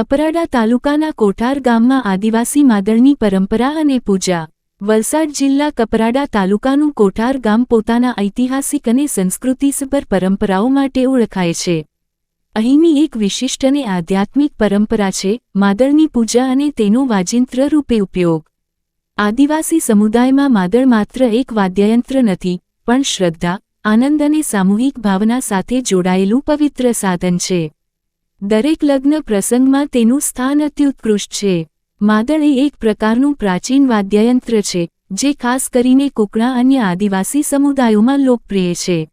કપરાડા તાલુકાના કોઠાર ગામમાં આદિવાસી માદળની પરંપરા અને પૂજા. વલસાડ જિલ્લા કપરાડા તાલુકાનું કોઠાર ગામ પોતાના ઐતિહાસિક અને સંસ્કૃતિસભર પરંપરાઓ માટે ઓળખાય છે. અહીંની એક વિશિષ્ટ અને આધ્યાત્મિક પરંપરા છે માદળની પૂજા અને તેનો વાજિંત્ર રૂપે ઉપયોગ. આદિવાસી સમુદાયમાં માદળ માત્ર એક વાદ્યયંત્ર નથી, પણ શ્રદ્ધા, આનંદ અને સામૂહિક ભાવના સાથે જોડાયેલું પવિત્ર સાધન છે. દરેક લગ્ન પ્રસંગમાં તેનું સ્થાન અત્યુત્કૃષ્ટ છે. માદળ એ એક પ્રકારનું પ્રાચીન વાદ્યયંત્ર છે, જે ખાસ કરીને કુકણા અન્ય આદિવાસી સમુદાયોમાં લોકપ્રિય છે.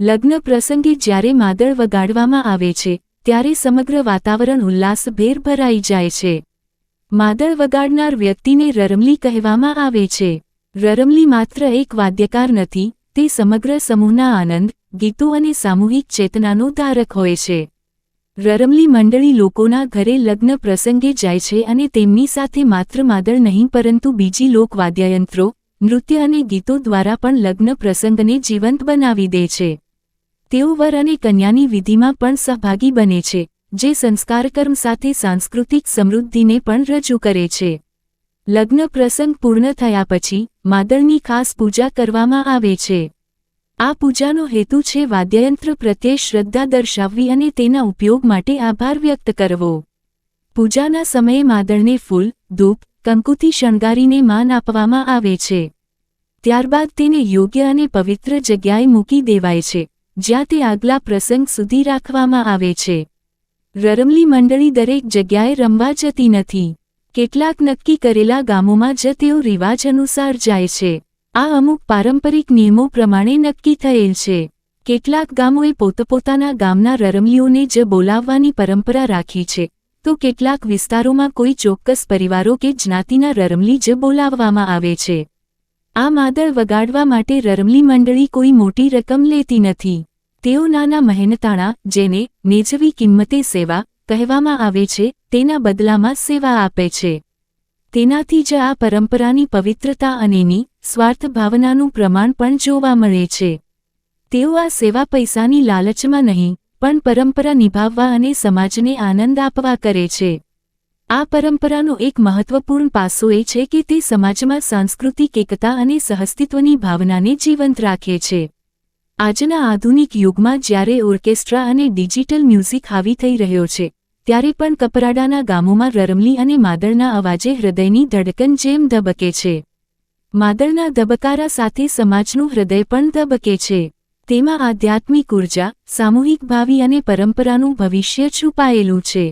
લગ્ન પ્રસંગે જ્યારે માદળ વગાડવામાં આવે છે, ત્યારે સમગ્ર વાતાવરણ ઉલ્લાસભેર ભરાઈ જાય છે. માદળ વગાડનાર વ્યક્તિને રરમલી કહેવામાં આવે છે. રરમલી માત્ર એક વાદ્યકાર નથી, તે સમગ્ર સમૂહના આનંદ, ગીતો અને સામૂહિક ચેતનાનો ધારક હોય છે. રરમલી મંડળી લોકોના ઘરે લગ્ન પ્રસંગે જાય છે અને તેમની સાથે માત્ર માદળ નહીં, પરંતુ બીજી લોકવાદ્યયંત્રો, નૃત્ય અને ગીતો દ્વારા પણ લગ્ન પ્રસંગને જીવંત બનાવી દે છે. તેઓ વર અને કન્યાની વિધિમાં પણ સહભાગી બને છે, જે સંસ્કારકર્મ સાથે સાંસ્કૃતિક સમૃદ્ધિને પણ રજૂ કરે છે. લગ્ન પ્રસંગ પૂર્ણ થયા પછી, માદળની ખાસ પૂજા કરવામાં આવે છે. આ પૂજાનો હેતુ છે વાદ્યયંત્ર પ્રત્યે શ્રદ્ધા દર્શાવવી અને તેના ઉપયોગ માટે આભાર વ્યક્ત કરવો. પૂજાના સમયે માદળને ફૂલ, ધૂપ કંકુથી શણગારીને માન આપવામાં આવે છે. ત્યારબાદ તેને યોગ્ય અને પવિત્ર જગ્યાએ મૂકી દેવાય છે, જ્યાં તે આગલા પ્રસંગ સુધી રાખવામાં આવે છે. રરમલી મંડળી દરેક જગ્યાએ રમવા જતી નથી. કેટલાક નક્કી કરેલા ગામોમાં જ તેઓ રિવાજ અનુસાર જાય છે. આ અમુક પારંપરિક નિયમો પ્રમાણે નક્કી થયેલ છે. કેટલાક ગામોએ પોતપોતાના ગામના રરમલીઓને જ બોલાવવાની પરંપરા રાખી છે. તો કેટલાક વિસ્તારોમાં કોઈ ચોક્કસ પરિવારો કે જ્ઞાતિના રરમલી જ બોલાવવામાં આવે છે. આ માદળ વગાડવા માટે રરમલી મંડળી કોઈ મોટી રકમ લેતી નથી. તેઓ નાના મહેનતાણા, જેને નેજવી કિંમતે સેવા કહેવામાં આવે છે, તેના બદલામાં સેવા આપે છે. તેનાથી જ આ પરંપરાની પવિત્રતા અનેની સ્વાર્થ ભાવનાનું પ્રમાણ પણ જોવા મળે છે. તેઓ આ સેવા પૈસાની લાલચમાં નહીં, પણ પરંપરા નિભાવવા અને સમાજને આનંદ આપવા કરે છે. આ પરંપરાનો એક મહત્વપૂર્ણ પાસો એ છે કે તે સમાજમાં સાંસ્કૃતિક એકતા અને સહઅસ્તિત્વની ભાવનાને જીવંત રાખે છે. આજના આધુનિક યુગમાં જ્યારે ઓર્કેસ્ટ્રા અને ડિજિટલ મ્યુઝિક હાવી થઈ રહ્યો છે, ત્યારે પણ કપરાડાના ગામોમાં રરમલી અને માદળના અવાજે હૃદયની ધડકન જેમ ધબકે છે. માદળના ધબકારા સાથે સમાજનું હૃદય પણ ધબકે છે. તેમાં આધ્યાત્મિક ઊર્જા, સામૂહિક ભાવિ અને પરંપરાનું ભવિષ્ય છુપાયેલું છે.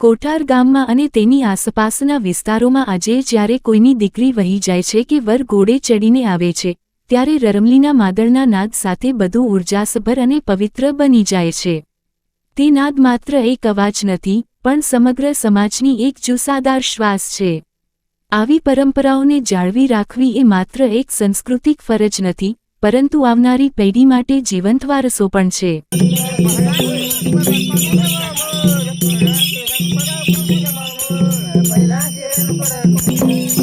કોઠાર ગામમાં અને તેની આસપાસના વિસ્તારોમાં આજે જ્યારે કોઈની દીકરી વહી જાય છે કે વર ઘોડે ચડીને આવે છે, ત્યારે રરમલીના માદળના નાદ સાથે બધું ઉર્જાસભર અને પવિત્ર બની જાય છે. તે નાદ માત્ર એક અવાજ નથી, પણ સમગ્ર સમાજની એક જુસાદાર શ્વાસ છે. આવી પરંપરાઓને જાળવી રાખવી એ માત્ર એક સાંસ્કૃતિક ફરજ નથી, પરંતુ આવનારી પેઢી માટે જીવંત વારસો પણ છે Thank you.